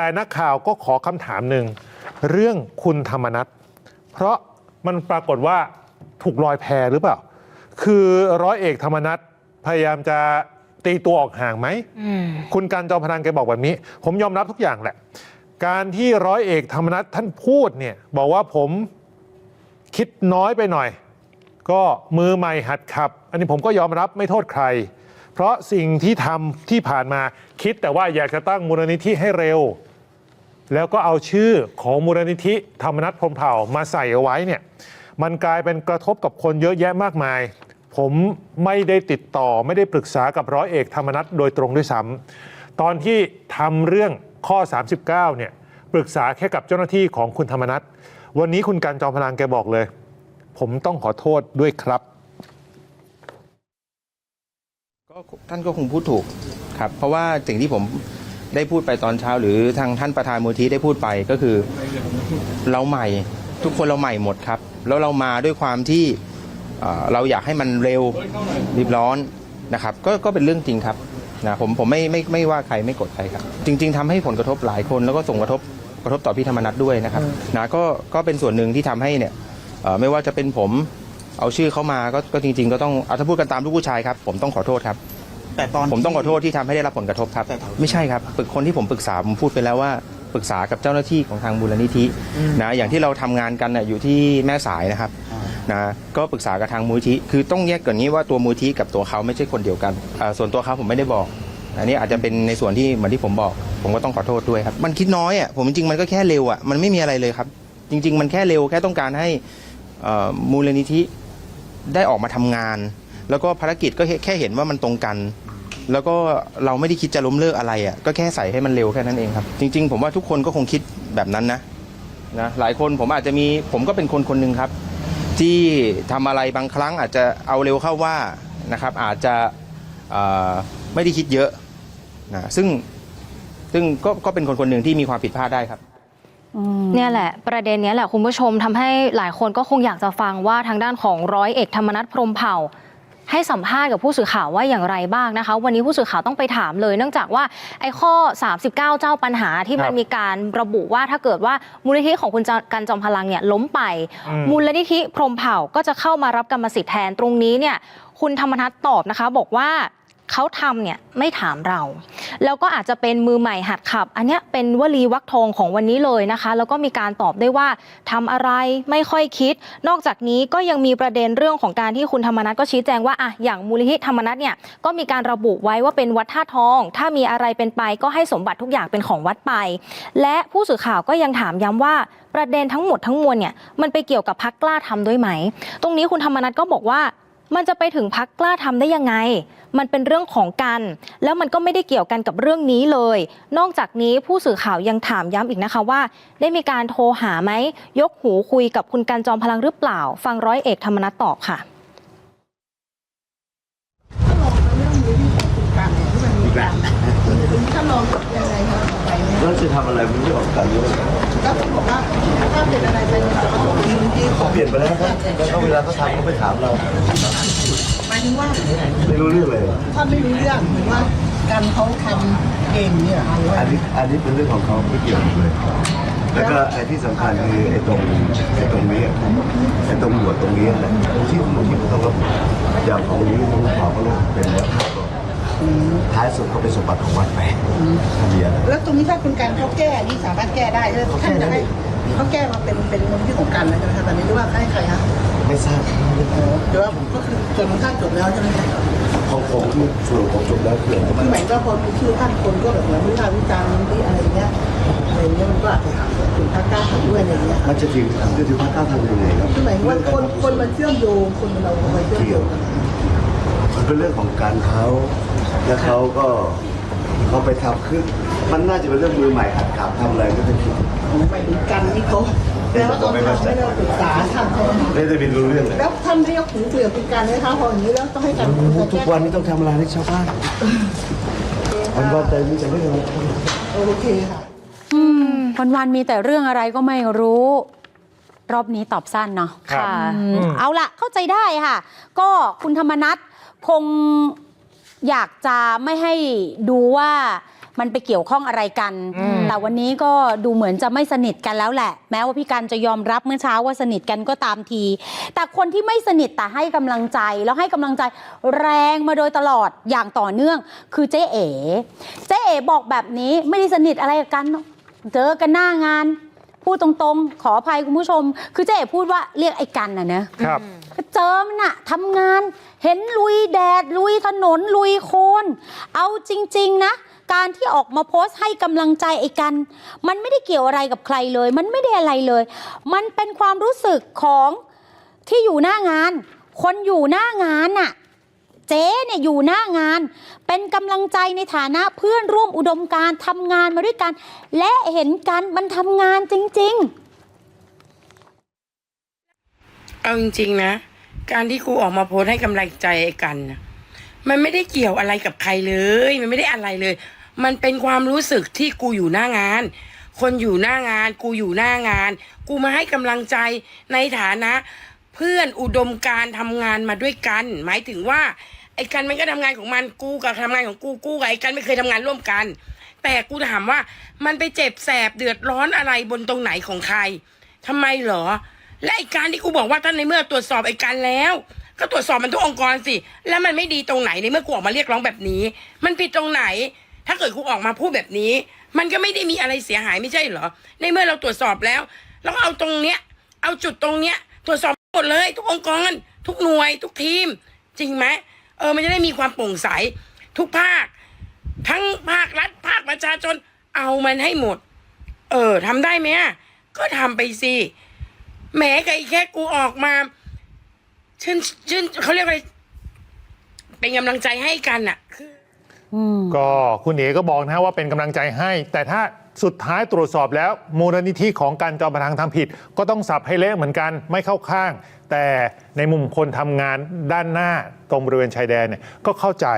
แต่นักข่าวก็ขอคำถามหนึ่งเรื่องคุณธรรมนัฐเพราะมันปรากฏว่าถูกลอยแพหรือเปล่า คือร้อยเอกธรรมนัฐพยายามจะตีตัวออกห่างไหม คุณการจอมพลังแกบอกแบบนี้ ผมยอมรับทุกอย่างแหละ การที่ร้อยเอกธรรมนัฐท่านพูดเนี่ย บอกว่าผมคิดน้อยไปหน่อย ก็มือใหม่หัดขับ อันนี้ผมก็ยอมรับไม่โทษใคร เพราะสิ่งที่ทำที่ผ่านมาคิดแต่ว่าอยากจะตั้งมูลนิธิให้เร็ว แล้วก็เอาชื่อของมูลนิธิธรรมนัฐพรมเผ่ามาใส่เอาไว้เนี่ยมันกลายเป็นกระทบกับคนเยอะแยะมากมาย ผมไม่ได้ติดต่อไม่ได้ปรึกษากับร้อยเอกธรรมนัฐโดยตรงด้วยซ้ำตอนที่ทำเรื่องข้อ 39เนี่ยปรึกษาแค่กับเจ้าหน้าที่ของคุณธรรมนัฐวันนี้คุณการจอมพลังแกบอกเลย ผมต้องขอโทษด้วยครับก็ท่านก็คงพูดถูกครับ เพราะว่าสิ่งที่ผม ได้พูดไปตอนเช้า หรือทางท่านประธานมูลที่ได้พูดไปก็คือ เราใหม่ทุกคนเราใหม่หมดครับ แล้วเรามาด้วยความที่เอ่อเราอยากให้มันเร็วรีบร้อนนะครับ ก็ก็เป็นเรื่องจริงครับนะผมผมไม่ไม่ไม่ว่าใครไม่กดใครครับ จริง ๆทำให้ผลกระทบหลายคนแล้วก็ส่งกระทบกระทบต่อพี่ธรรมนัฐด้วยนะครับนะก็ก็เป็นส่วนหนึ่งที่ทำให้เนี่ยเอ่อไม่ว่าจะเป็นผมเอาชื่อเขามาก็ก็จริง ๆ ก็ต้องเอาถ้าพูดกันตามลูกผู้ชายครับ ผมต้องขอโทษครับ แต่ตอนผมต้องขอโทษที่ทำให้ได้รับผลกระทบครับไม่ใช่ครับปรึกคนที่ผมปรึกษาผมพูดไปแล้วว่าปรึกษากับเจ้าหน้าที่ของทางมูลนิธินะอย่างที่เราทำงานกันน่ะอยู่ที่แม่สายนะครับนะก็ปรึกษากับทางมูลที่คือต้องแยกก่อนนี้ว่าตัวมูลที่กับตัวเขาไม่ใช่คนเดียวกันอ่าส่วนตัวเขาผมไม่ได้บอก อันนี้อาจจะเป็นในส่วนที่เหมือนที่ผมบอก ผมก็ต้องขอโทษด้วยครับ มันคิดน้อยอะผมจริงๆมันก็แค่เร็วอะมันไม่มีอะไรเลยครับ จริง ๆ มันแค่เร็วแค่ต้องการให้เอ่อมูลนิธิ ได้ออกมาทำงาน แล้วก็ภารกิจก็แค่แค่เห็นว่ามันตรงกัน แล้วก็เราไม่ได้คิดจะล้มเลิกอะไรอะก็แค่ใส่ให้มันเร็วแค่นั้นเองครับ จริง ๆ ผมว่าทุกคนก็คงคิดแบบนั้นนะนะหลายคนผมอาจจะมีผมก็เป็นคนคนหนึ่งครับ ที่ทำอะไรบางครั้งอาจจะเอาเร็วเข้าว่านะครับ อาจจะไม่ได้คิดเยอะนะซึ่งซึ่งก็ก็เป็นคนคนหนึ่งที่มีความผิดพลาดได้ครับเนี่ยแหละ ประเด็นนี้แหละคุณผู้ชมทำให้หลายคนก็คงอยากจะฟังว่าทางด้านของร้อยเอกธรรมนัฐพรมเผ่า ให้สัมภาษณ์กับผู้สื่อข่าวว่าอย่างไรบ้างนะคะ วันนี้ผู้สื่อข่าวต้องไปถามเลย เนื่องจากว่าไอ้ข้อ 39 เจ้าปัญหาที่มันครับมีการระบุว่าถ้าเกิดว่ามูลนิธิของคุณกันจอมพลังเนี่ยล้มไปอืมมูลนิธิพรหมเผ่าก็จะเข้ามารับกรรมสิทธิ์แทนตรงนี้เนี่ยคุณธรรมนัฐตอบนะคะ บอกว่า เขาทำเนี่ยไม่ถามเรา แล้วก็อาจจะเป็นมือใหม่หัดขับ อันเนี้ยเป็นวลีวักทองของวันนี้เลยนะคะ แล้วก็มีการตอบได้ว่าทำอะไรไม่ค่อยคิด นอกจากนี้ก็ยังมีประเด็นเรื่องของการที่คุณธรรมนัฐก็ชี้แจงว่าอะอย่างมูลนิธิธรรมนัฐเนี่ยก็มีการระบุไว้ว่าเป็นวัดท่าทอง ถ้ามีอะไรเป็นไปก็ให้สมบัติทุกอย่างเป็นของวัดไป และผู้สื่อข่าวก็ยังถามย้ำว่าประเด็นทั้งหมดทั้งมวลเนี่ยมันไปเกี่ยวกับพักกล้าทำด้วยไหม ตรงนี้คุณธรรมนัฐก็บอกว่า มันจะไปถึงพักกล้าทำได้ยังไง มันเป็นเรื่องของกัน แล้วมันก็ไม่ได้เกี่ยวกันกับเรื่องนี้เลย นอกจากนี้ผู้สื่อข่าวยังถามย้ำอีกนะคะว่า ได้มีการโทรหาไหม ยกหูคุยกับคุณกันจอมพลังหรือเปล่า ฟังร้อยเอกธรรมนัฐตอบค่ะถ้าลองยังไงคะไปไหม แล้วจะทำอะไรมันไม่ออกกันเลยก็ต้องบอกว่าถ้าเป็นอะไรไปจะต้องบอกมูลนิธิขเขาเปลี่ยนไปแล้วครับแล้วเขาเวลาเขาทำเขาไปถามเราหมายถึงว่าไม่รู้เรื่องเลยถ้าไม่รู้เรื่องหรือว่าการเขาทำเองเนี่ยอันนี้อันนี้เป็นเรื่องของเขาไม่เกี่ยวเลยแล้วก็ไอ้ที่สำคัญคือไอ้ตรงไอ้ตรงนี้อะไอ้ตรงหมวดตรงนี้แหละที่ผมที่ผมต้องระบุอย่างของนี้ผมขอก็ลงเป็นวัดท่าก่อน ท้ายสุดก็เป็นสมบัติของวัดไปทะเบียนแล้วตรงนี้ถ้าคุณการเขาแก้นี่สามารถแก้ได้ใช่ไหมท่านจะให้เขาแก้มาเป็นเป็นมูลนิธิของกันนะใช่ไหมคะตอนนี้หรือว่าให้ใครคะไม่ทราบเดี๋ยวว่าผมก็คือส่วนของท่านจบแล้วใช่ไหมคะของผมที่ส่วนของจบแล้วคืออะไรคือหมายว่าพอมีชื่อท่านคนก็แบบเหมือนวิพากษ์วิจารณ์ที่อะไรเงี้ยอะไรเงี้ยมันก็อาจจะถึงพักกล้าทำด้วยอะไรเงี้ยมันจะถึงจะถึงว่าก้าวทำยังไงครับคือหมายว่าคนคนมาเชื่อมโยงคนเรามาเชื่อมโยงกันมัน เป็นเรื่องของการเขาแล้วเขาก็เขาไปทำคือมันน่าจะเป็นเรื่องมือใหม่หัดขับทำอะไรไม่ได้คิดไปถึงกันนี่เขาแล้วตอนทำไม่ได้ปรึกษาท่านใช่ไหมไม่ได้เป็นรู้เรื่องเลยแล้วท่านเรียกหูเปลี่ยวเป็นการไหมคะพออย่างนี้แล้วต้องให้การโอ้โหทุกวันนี้ต้องทำอะไรให้ชาวบ้านวันวันใจมีแต่เรื่องอะไรโอเคค่ะวันวันๆมีแต่เรื่องอะไรก็ไม่รู้ รอบนี้ตอบสั้นเนาะ ครับ ค่ะ อืมเอาละเข้าใจได้ค่ะ ก็คุณธรรมนัท คงอยากจะไม่ให้ดูว่ามันไปเกี่ยวข้องอะไรกัน แต่วันนี้ก็ดูเหมือนจะไม่สนิทกันแล้วแหละ แม้ว่าพี่การจะยอมรับเมื่อเช้าว่าสนิทกันก็ตามที แต่คนที่ไม่สนิทแต่ให้กำลังใจแล้วให้กำลังใจแรงมาโดยตลอดอย่างต่อเนื่อง คือเจ๊เอ๋เจ๊เอ๋บอกแบบนี้ไม่ได้สนิทอะไรกัน เจอกันหน้างาน พูดตรงๆ ขออภัยคุณผู้ชม คือเจ๊เอ๋พูดว่าเรียกไอ้กันน่ะนะครับ เจอมันอะทำงาน เห็นลุยแดด ลุยถนน ลุยโคลนเอาจริง ๆ นะ การที่ออกมาโพสต์ให้กำลังใจไอ้กัน มันไม่ได้เกี่ยวอะไรกับใครเลย มันไม่ได้อะไรเลย มันเป็นความรู้สึกของที่อยู่หน้างาน คนอยู่หน้างานน่ะเจ๊เนี่ยอยู่หน้างาน เป็นกำลังใจในฐานะเพื่อนร่วมอุดมการทำงานมาด้วยกัน และเห็นกันมันทำงานจริง ๆ เอาจริง ๆ นะ การที่กูออกมาโพสให้กำลังใจไอ้กันนะมันไม่ได้เกี่ยวอะไรกับใครเลย มันไม่ได้อะไรเลย มันเป็นความรู้สึกที่กูอยู่หน้างาน คนอยู่หน้างาน กูอยู่หน้างาน กูมาให้กำลังใจในฐานะ เพื่อนอุดมการทำงานมาด้วยกัน หมายถึงว่าไอ้กันมันก็ทำงานของมันกูกับทำงานของกูกูกับไอ้กันไม่เคยทำงานร่วมกัน แต่กูถามว่ามันไปเจ็บแสบเดือดร้อนอะไรบนตรงไหนของใครทำไมเหรอ และไอ้การที่กูบอกว่าท่านในเมื่อตรวจสอบไอ้การแล้ว ก็ตรวจสอบมันทุกองค์กรสิ แล้วมันไม่ดีตรงไหนในเมื่อกูออกมาเรียกร้องแบบนี้ มันผิดตรงไหน ถ้าเกิดกูออกมาพูดแบบนี้ มันก็ไม่ได้มีอะไรเสียหายไม่ใช่เหรอ ในเมื่อเราตรวจสอบแล้ว เราก็เอาตรงเนี้ย เอาจุดตรงเนี้ย ตรวจสอบหมดเลย ทุกองค์กร ทุกหน่วย ทุกทีม จริงไหมเออมันจะได้มีความโปร่งใส ทุกภาค ทั้งภาครัฐภาคประชาชนเอามันให้หมด เออทำได้ไหมก็ทำไปสิ แหมกับไอ้แค่กูออกมาชื่นชื่นเขาเรียกอะไรเป็นกำลังใจให้กันอะคืออืมก็คุณเอ๋ก็บอกนะฮะว่าเป็นกำลังใจให้ แต่ถ้าสุดท้ายตรวจสอบแล้ว มูลนิธิของการจอมพลังทำผิด ก็ต้องสับให้เละเหมือนกันไม่เข้าข้าง แต่ในมุมคนทำงานด้านหน้าตรงบริเวณชายแดนเนี่ยก็เข้าใจ